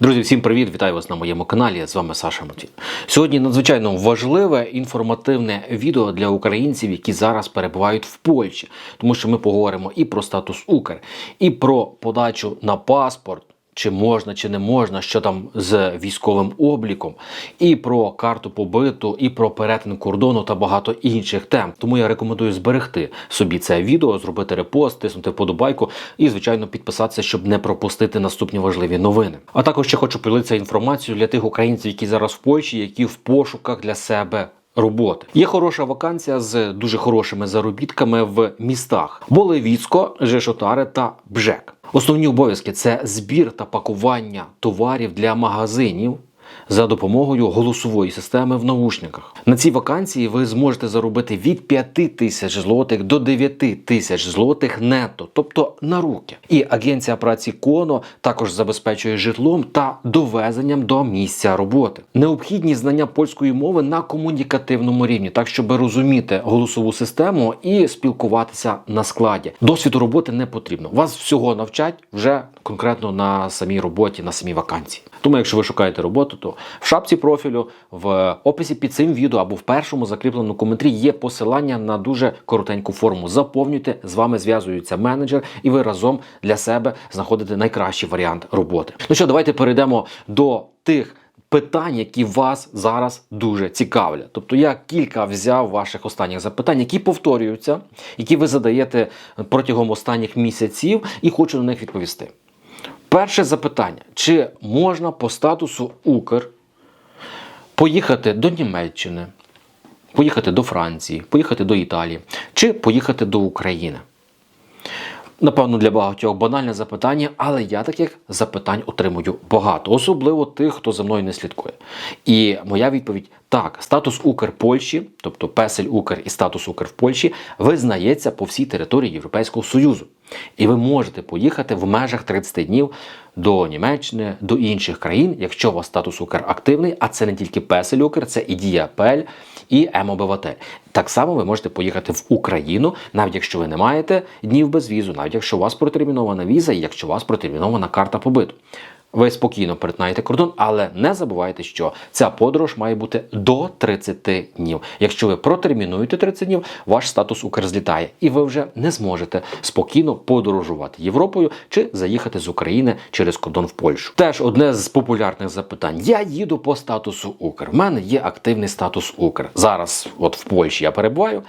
Друзі, всім привіт! Вітаю вас на моєму каналі. З вами Саша Мутін. Сьогодні надзвичайно важливе інформативне відео для українців, які зараз перебувають в Польщі, тому що ми поговоримо і про статус Укр, і про подачу на паспорт. Чи можна, чи не можна, що там з військовим обліком, і про карту побиту, і про перетин кордону та багато інших тем. Тому я рекомендую зберегти собі це відео, зробити репост, тиснути вподобайку і, звичайно, підписатися, щоб не пропустити наступні важливі новини. А також ще хочу поділитися інформацією для тих українців, які зараз в Польщі, які в пошуках для себе. Роботи. Є хороша вакансія з дуже хорошими заробітками в містах: Болевіцько, Жешотаре та Бжек. Основні обов'язки це збір та пакування товарів для магазинів за допомогою голосової системи в наушниках. На цій вакансії ви зможете заробити від 5 тисяч злотих до 9 тисяч злотих нетто, тобто на руки. І агенція праці Коно також забезпечує житлом та довезенням до місця роботи. Необхідні знання польської мови на комунікативному рівні, так щоб розуміти голосову систему і спілкуватися на складі. Досвіду роботи не потрібно. Вас всього навчать вже конкретно на самій роботі, на самій вакансії. Тому, якщо ви шукаєте роботу, то в шапці профілю, в описі під цим відео або в першому закріпленому коментарі є посилання на дуже коротеньку форму. Заповнюйте, з вами зв'язується менеджер, і ви разом для себе знаходите найкращий варіант роботи. Ну що, давайте перейдемо до тих. Питань, які вас зараз дуже цікавлять. Тобто я кілька взяв ваших останніх запитань, які повторюються, які ви задаєте протягом останніх місяців, і хочу на них відповісти. Перше запитання: чи можна по статусу Укр поїхати до Німеччини, поїхати до Франції, поїхати до Італії, чи поїхати до України? Напевно, для багатьох банальне запитання, але я таких запитань отримую багато, особливо тих, хто за мною не слідкує. І моя відповідь так: статус Укр Польщі, тобто Песель Укр і статус Укр в Польщі, визнається по всій території Європейського Союзу. І ви можете поїхати в межах 30 днів до Німеччини, до інших країн, якщо у вас статус Укр активний, а це не тільки Песель Укр, це і Дія Пель, і М-обиватель. Так само ви можете поїхати в Україну, навіть якщо ви не маєте днів без візу, навіть якщо у вас протермінована віза, і якщо у вас протермінована карта побиту. Ви спокійно перетинаєте кордон, але не забувайте, що ця подорож має бути до 30 днів. Якщо ви протермінуєте 30 днів, ваш статус Укр злітає, і ви вже не зможете спокійно подорожувати Європою чи заїхати з України через кордон в Польщу. Теж одне з популярних запитань: я їду по статусу Укр. В мене є активний статус Укр. Зараз, от в Польщі, я перебуваю.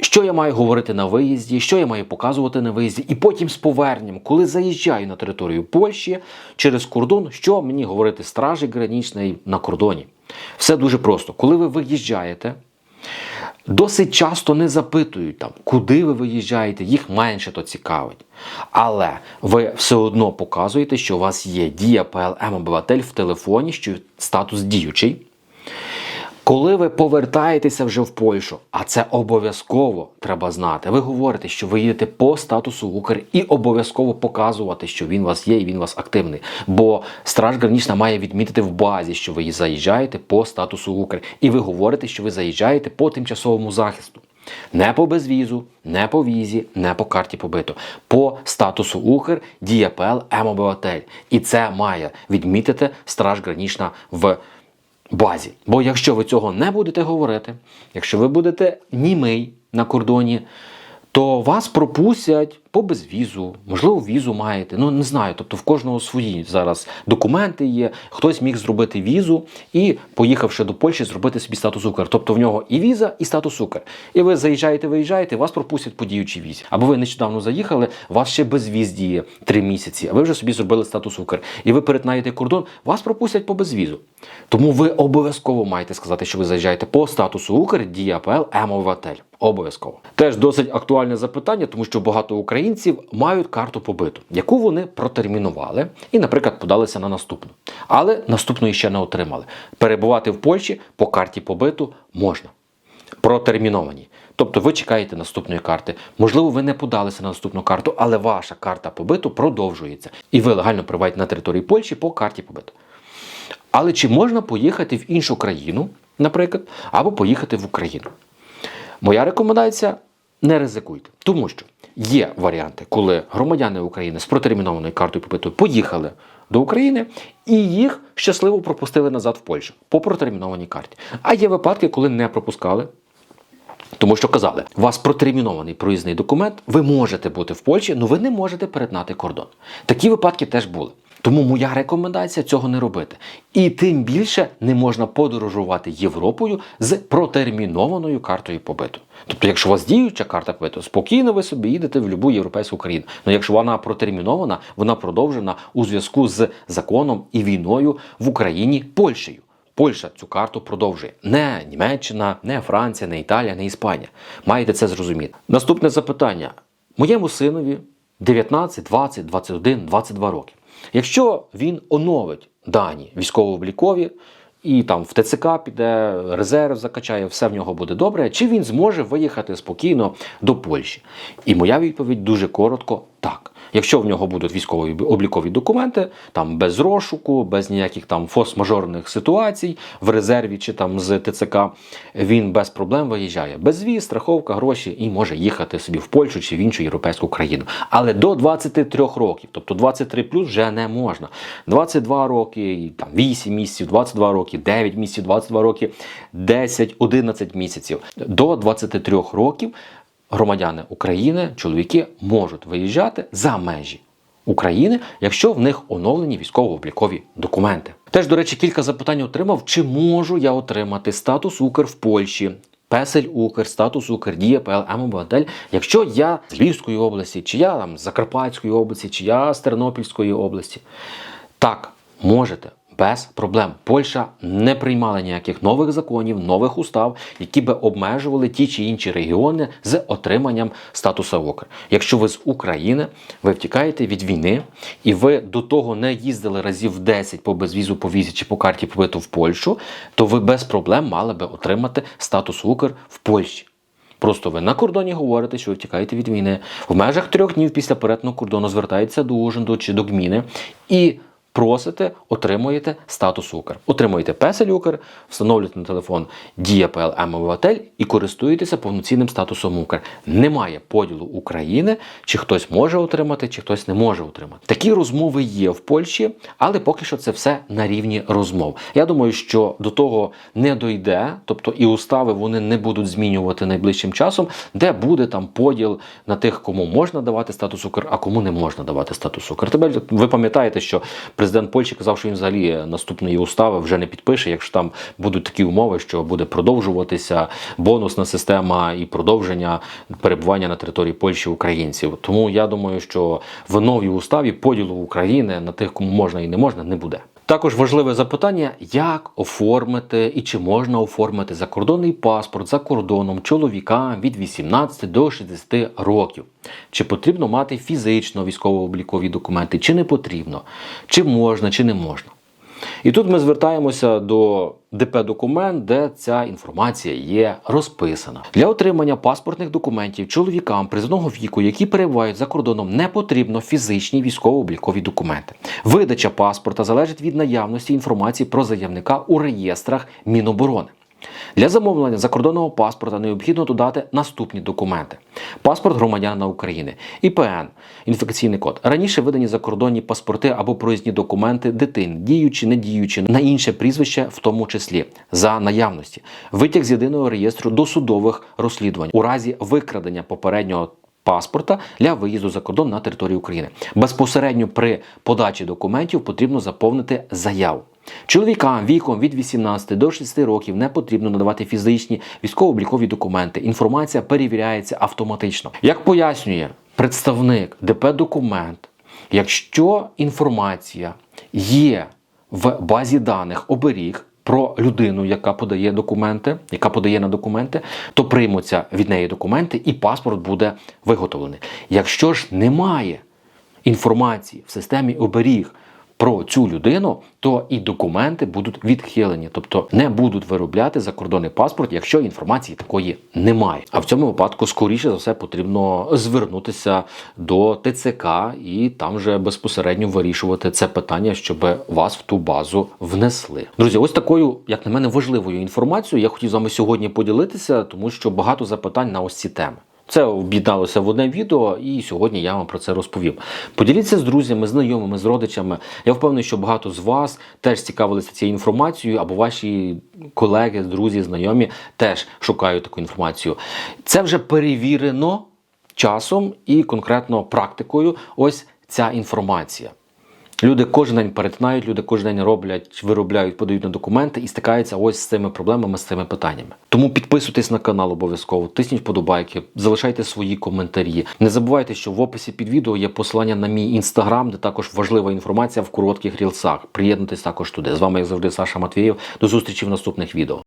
Що я маю говорити на виїзді, що я маю показувати на виїзді, і потім з поверненням, коли заїжджаю на територію Польщі через кордон, що мені говорити стражі гранічної на кордоні. Все дуже просто. Коли ви виїжджаєте, досить часто не запитують там, куди ви виїжджаєте, їх менше то цікавить. Але ви все одно показуєте, що у вас є дія ПЛМ обиватель в телефоні, що статус діючий. Коли ви повертаєтеся вже в Польщу, а це обов'язково треба знати, ви говорите, що ви їдете по статусу Укр і обов'язково показувати, що він у вас є і він у вас активний. Бо Страж Гранічна має відмітити в базі, що ви заїжджаєте по статусу Укр, і ви говорите, що ви заїжджаєте по тимчасовому захисту. Не по безвізу, не по візі, не по карті побиту. По статусу Укр, ДІАПЛ, М-обиватель. І це має відмітити Страж Гранічна в базі. Бо якщо ви цього не будете говорити, якщо ви будете німий на кордоні, то вас пропустять по безвізу, можливо, візу маєте. Ну не знаю. Тобто в кожного свої зараз документи є. Хтось міг зробити візу і, поїхавши до Польщі, зробити собі статус Укр. Тобто в нього і віза, і статус Укр. І ви заїжджаєте, виїжджаєте, вас пропустять по діючій візі. Або ви нещодавно заїхали, вас ще безвіз діє три місяці, а ви вже собі зробили статус Укр. І ви перетинаєте кордон, вас пропустять по безвізу. Тому ви обов'язково маєте сказати, що ви заїжджаєте по статусу Укр, Дія ПЛ, М-обиватель. Обов'язково. Теж досить актуальне запитання, тому що багато українців мають карту побиту, яку вони протермінували і, наприклад, подалися на наступну. Але наступної ще не отримали. Перебувати в Польщі по карті побиту можна. Протерміновані. Тобто ви чекаєте наступної карти. Можливо, ви не подалися на наступну карту, але ваша карта побиту продовжується. І ви легально перебуваєте на території Польщі по карті побиту. Але чи можна поїхати в іншу країну, наприклад, або поїхати в Україну? Моя рекомендація не ризикуйте, тому що є варіанти, коли громадяни України з протермінованою картою побиту поїхали до України і їх щасливо пропустили назад в Польщу по протермінованій карті. А є випадки, коли не пропускали. Тому що казали, у вас протермінований проїзний документ, ви можете бути в Польщі, але ви не можете перетнати кордон. Такі випадки теж були. Тому моя рекомендація цього не робити. І тим більше не можна подорожувати Європою з протермінованою картою побиту. Тобто, якщо у вас діюча карта побиту, спокійно ви собі їдете в будь-яку європейську країну. Але якщо вона протермінована, вона продовжена у зв'язку з законом і війною в Україні Польщею. Польща цю карту продовжує. Не Німеччина, не Франція, не Італія, не Іспанія. Маєте це зрозуміти. Наступне запитання: моєму синові 19, 20, 21, 22 роки. Якщо він оновить дані військово-облікові і там в ТЦК піде, резерв закачає, все в нього буде добре, чи він зможе виїхати спокійно до Польщі? І моя відповідь дуже коротко: так. Якщо в нього будуть військові облікові документи, там без розшуку, без ніяких там форс-мажорних ситуацій в резерві чи там з ТЦК, він без проблем виїжджає. Безвіз, страховка, гроші і може їхати собі в Польщу чи в іншу європейську країну. Але до 23 років, тобто 23 плюс вже не можна. 22 роки, там 8 місяців, 22 роки, 9 місяців, 22 роки, 10, 11 місяців. До 23 років громадяни України, чоловіки можуть виїжджати за межі України, якщо в них оновлені військово-облікові документи. Теж, до речі, кілька запитань отримав: чи можу я отримати статус Укр в Польщі? Песель Укр, статус Укр, Дія ПЛ, МОБАДЕЛь, якщо я з Львівської області, чи я там з Закарпатської області, чи я з Тернопільської області. Так, можете без проблем. Польща не приймала ніяких нових законів, нових устав, які би обмежували ті чи інші регіони з отриманням статусу ОКР. Якщо ви з України, ви втікаєте від війни, і ви до того не їздили разів 10 по безвізу, по візі чи по карті побиту в Польщу, то ви без проблем мали би отримати статус УКР в Польщі. Просто ви на кордоні говорите, що ви втікаєте від війни. В межах трьох днів після перетину кордону звертаєтеся до Ужинду чи до Гміни і просите, отримуєте статус Укр. Отримуєте песель Укр, встановлюєте на телефон Дія ПЛ МОВАТЕЛь і користуєтеся повноцінним статусом Укр. Немає поділу України, чи хтось може отримати, чи хтось не може отримати. Такі розмови є в Польщі, але поки що це все на рівні розмов. Я думаю, що до того не дойде, тобто і устави вони не будуть змінювати найближчим часом, де буде там поділ на тих, кому можна давати статус Укр, а кому не можна давати статус Укр. Тепер ви пам'ятаєте, що президент Польщі казав, що він взагалі наступної устави вже не підпише, якщо там будуть такі умови, що буде продовжуватися бонусна система і продовження перебування на території Польщі українців. Тому я думаю, що в новій уставі поділу України на тих, кому можна і не можна, не буде. Також важливе запитання, як оформити і чи можна оформити закордонний паспорт за кордоном чоловікам від 18 до 60 років. Чи потрібно мати фізично військово-облікові документи, чи не потрібно, чи можна, чи не можна. І тут ми звертаємося до ДП документ, де ця інформація є розписана. Для отримання паспортних документів чоловікам призовного віку, які перебувають за кордоном, не потрібно фізичні військово-облікові документи. Видача паспорта залежить від наявності інформації про заявника у реєстрах Міноборони. Для замовлення закордонного паспорта необхідно додати наступні документи: паспорт громадянина України, ІПН, інфекційний код. Раніше видані закордонні паспорти або проїзні документи дитин, діючі, не діючі, на інше прізвище, в тому числі за наявності, витяг з єдиного реєстру досудових розслідувань у разі викрадення попереднього. Паспорта для виїзду за кордон на територію України безпосередньо при подачі документів потрібно заповнити заяву. Чоловікам віком від 18 до 60 років не потрібно надавати фізичні військово-облікові документи. Інформація перевіряється автоматично. Як пояснює представник ДП документ, якщо інформація є в базі даних оберіг. Про людину, яка подає документи, яка подає на документи, то приймуться від неї документи, і паспорт буде виготовлений. Якщо ж немає інформації в системі оберіг про цю людину, то і документи будуть відхилені, тобто не будуть виробляти закордонний паспорт, якщо інформації такої немає. А в цьому випадку, скоріше за все, потрібно звернутися до ТЦК і там вже безпосередньо вирішувати це питання, щоб вас в ту базу внесли. Друзі, ось такою, як на мене, важливою інформацією я хотів з вами сьогодні поділитися, тому що багато запитань на ось ці теми. Це об'єдналося в одне відео, і сьогодні я вам про це розповім. Поділіться з друзями, знайомими, з родичами. Я впевнений, що багато з вас теж цікавилися цією інформацією, або ваші колеги, друзі, знайомі теж шукають таку інформацію. Це вже перевірено часом і конкретно практикою. Ось ця інформація. Люди кожен день перетинають, люди кожен день роблять, виробляють, подають на документи і стикаються ось з цими проблемами, з цими питаннями. Тому підписуйтесь на канал обов'язково, тисніть вподобайки, залишайте свої коментарі. Не забувайте, що в описі під відео є посилання на мій інстаграм, де також важлива інформація в коротких рілсах. Приєднуйтесь також туди. З вами, як завжди, Саша Матвієв. До зустрічі в наступних відео.